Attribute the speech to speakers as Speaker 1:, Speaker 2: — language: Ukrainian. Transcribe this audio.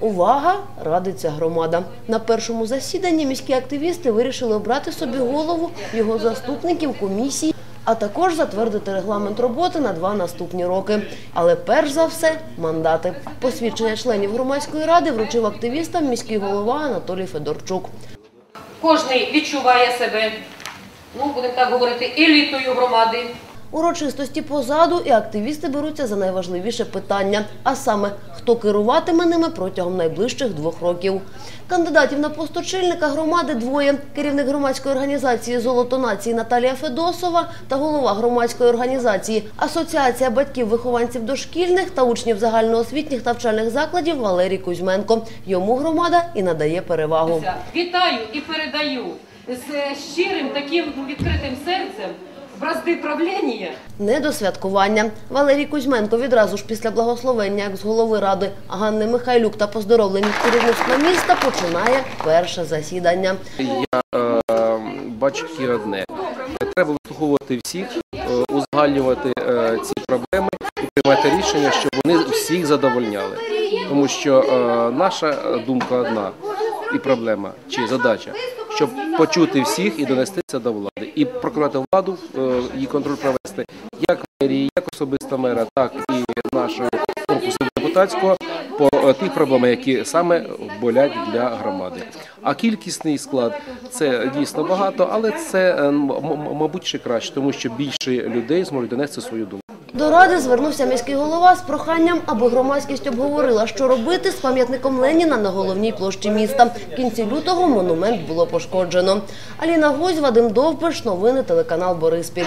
Speaker 1: Увага! Радиться громада. На першому засіданні міські активісти вирішили обрати собі голову, його заступників, комісії, а також затвердити регламент роботи на два наступні роки. Але перш за все мандати. Посвідчення членів громадської ради вручив активістам міський голова Анатолій Федорчук.
Speaker 2: Кожний відчуває себе, ну будемо так говорити, елітою громади.
Speaker 1: Урочистості позаду і активісти беруться за найважливіше питання, а саме, хто керуватиме ними протягом найближчих двох років. Кандидатів на пост очільника громади двоє. Керівник громадської організації «Золото нації» Наталія Федосова та голова громадської організації Асоціація батьків-вихованців дошкільних та учнів загальноосвітніх навчальних закладів Валерій Кузьменко. Йому громада і надає перевагу.
Speaker 2: Вітаю і передаю з щирим таким відкритим серцем бразди правління.
Speaker 1: Не до святкування. Валерій Кузьменко відразу ж після благословення як з голови ради Ганни Михайлюк та поздоровлень керівництва міста починає перше засідання.
Speaker 3: Я е, бачу тільки одне. Треба вислуховувати всіх, е, узагальнювати е, ці проблеми і приймати рішення, щоб вони всіх задовольняли. Тому що е, наша думка одна і проблема чи задача, щоб почути всіх і донести це до влади, і прокурати владу, е, її контроль провести як мерії, як особисто мера, так і нашого корпусу депутатського по е, тих проблемах, які саме болять для громади. А кількісний склад це дійсно багато, але це е, м- м- мабуть ще краще, тому що більше людей зможуть донести свою думку.
Speaker 1: До ради звернувся міський голова з проханням, аби громадськість обговорила, що робити з пам'ятником Леніна на головній площі міста. В кінці лютого монумент було пошкоджено. Аліна Гузь, Вадим Довбиш, новини телеканал Бориспіль.